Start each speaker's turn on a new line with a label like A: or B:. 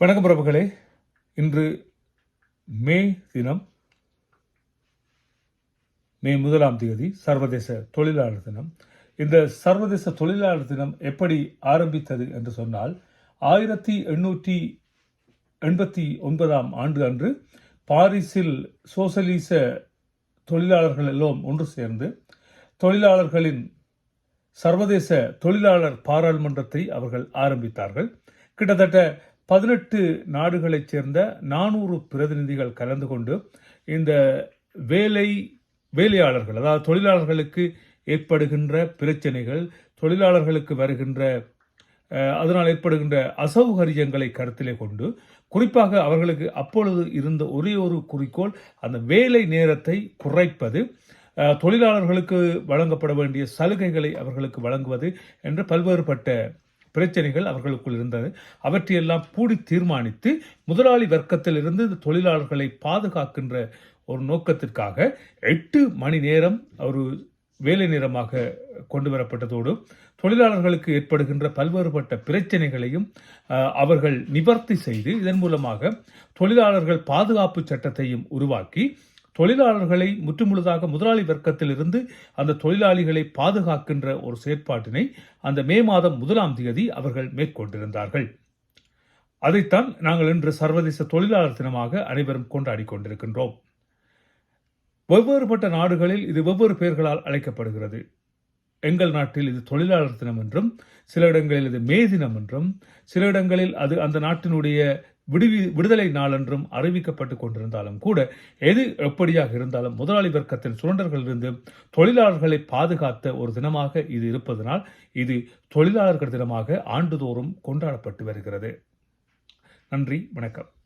A: வணக்கம் பிரபுகளே. இன்று மே தினம் மே முதலாம் தேதி சர்வதேச தொழிலாளர் தினம். இந்த சர்வதேச தொழிலாளர் தினம் எப்படி ஆரம்பித்தது என்று சொன்னால் ஆயிரத்தி எண்ணூற்றி எண்பத்தி ஒன்பதாம் ஆண்டு அன்று பாரிஸில் சோசலிச தொழிலாளர்கள் எல்லாம் ஒன்று சேர்ந்து தொழிலாளர்களின் சர்வதேச தொழிலாளர் பாராளுமன்றத்தை அவர்கள் ஆரம்பித்தார்கள். கிட்டத்தட்ட பதினெட்டு நாடுகளைச் சேர்ந்த நானூறு பிரதிநிதிகள் கலந்து கொண்டு இந்த வேலை வேலையாளர்கள் அதாவது தொழிலாளர்களுக்கு ஏற்படுகின்ற பிரச்சனைகள் தொழிலாளர்களுக்கு வருகின்ற அதனால் ஏற்படுகின்ற அசௌகரியங்களை கருத்திலே கொண்டு குறிப்பாக அவர்களுக்கு அப்பொழுது இருந்த ஒரே ஒரு குறிக்கோள் அந்த வேலை நேரத்தை குறைப்பது தொழிலாளர்களுக்கு வழங்கப்பட வேண்டிய சலுகைகளை அவர்களுக்கு வழங்குவது என்று பல்வேறுபட்ட பிரச்சனைகள் அவர்களுக்குள் இருந்தது. அவற்றையெல்லாம் கூடி தீர்மானித்து முதலாளி வர்க்கத்திலிருந்து இந்த தொழிலாளர்களை பாதுகாக்கின்ற ஒரு நோக்கத்திற்காக எட்டு மணி நேரம் ஒரு வேலை நேரமாக கொண்டு வரப்பட்டதோடு தொழிலாளர்களுக்கு ஏற்படுகின்ற பல்வேறுபட்ட பிரச்சனைகளையும் அவர்கள் நிவர்த்தி செய்து இதன் மூலமாக தொழிலாளர்கள் பாதுகாப்பு சட்டத்தையும் உருவாக்கி தொழிலாளர்களை முற்றுமுழுதாக முதலாளி வர்க்கத்திலிருந்து அந்த தொழிலாளிகளை பாதுகாக்கின்ற ஒரு செயற்பாட்டினை அந்த மே மாதம் முதலாம் தேதி அவர்கள் மேற்கொண்டிருந்தார்கள். அதைத்தான் நாங்கள் இன்று சர்வதேச தொழிலாளர் தினமாக அனைவரும் கொண்டாடி கொண்டிருக்கின்றோம். வெவ்வேறுபட்ட நாடுகளில் இது வெவ்வேறு பெயர்களால் அழைக்கப்படுகிறது. எங்கள் நாட்டில் இது தொழிலாளர் தினம் என்றும் சில இடங்களில் இது மே தினம் என்றும் சில இடங்களில் அது அந்த நாட்டினுடைய விடுவி விடுதலை நாள் என்றும் அறிவிக்கப்பட்டு கொண்டிருந்தாலும் கூட எது எப்படியாக இருந்தாலும் முதலாளி வர்க்கத்தின் சுரண்டர்களிலிருந்து தொழிலாளர்களை பாதுகாத்த ஒரு தினமாக இது இருப்பதனால் இது தொழிலாளர்கள் தினமாக ஆண்டுதோறும் கொண்டாடப்பட்டு வருகிறது. நன்றி வணக்கம்.